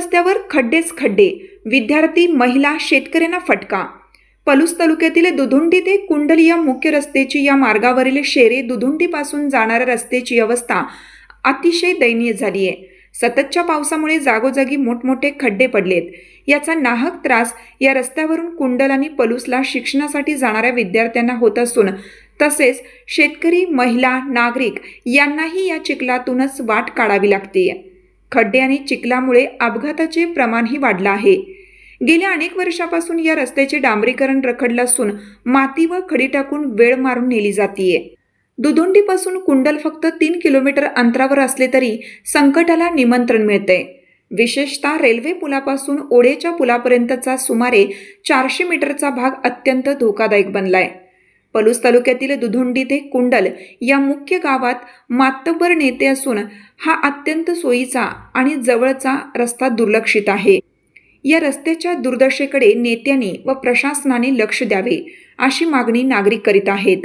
रस्त्यावर खड्डेच खड्डे. विद्यार्थी महिला शेतकऱ्यांना फटका. पलूस तालुक्यातील दुधुंडी ते कुंडली या मुख्य रस्त्याची या मार्गावरील शेरे दुधुंडीपासून जाणाऱ्या रस्त्याची अवस्था अतिशय दयनीय झाली आहे. सततच्या पावसामुळे जागोजागी मोठमोठे खड्डे पडलेत. याचा नाहक त्रास या रस्त्यावरून कुंडल आणि पलूसला शिक्षणासाठी जाणाऱ्या विद्यार्थ्यांना होत असून तसेच शेतकरी महिला नागरिक यांनाही या चिखलातूनच वाट काढावी लागते खड्डे आणि चिखलामुळे अपघाताचे प्रमाणही वाढलं आहे. गेल्या अनेक वर्षापासून या रस्त्याचे डांबरीकरण रखडलं असून माती व खडी टाकून वेळ मारून नेली जातीये. दुधोंडीपासून कुंडल फक्त तीन किलोमीटर अंतरावर असले तरी संकटाला निमंत्रण मिळते विशेषतः रेल्वे पुलापासून ओढेच्या पुलापर्यंतचा सुमारे चारशे मीटरचा भाग अत्यंत धोकादायक बनलाय. पलूस तालुक्यातील दुधोंडी ते कुंडल या मुख्य गावात मातब्बर नेते असून हा अत्यंत सोयीचा आणि जवळचा रस्ता दुर्लक्षित आहे. या रस्त्याच्या दुर्दशेकडे नेत्यांनी व प्रशासनाने लक्ष द्यावे अशी मागणी नागरिक करीत आहेत.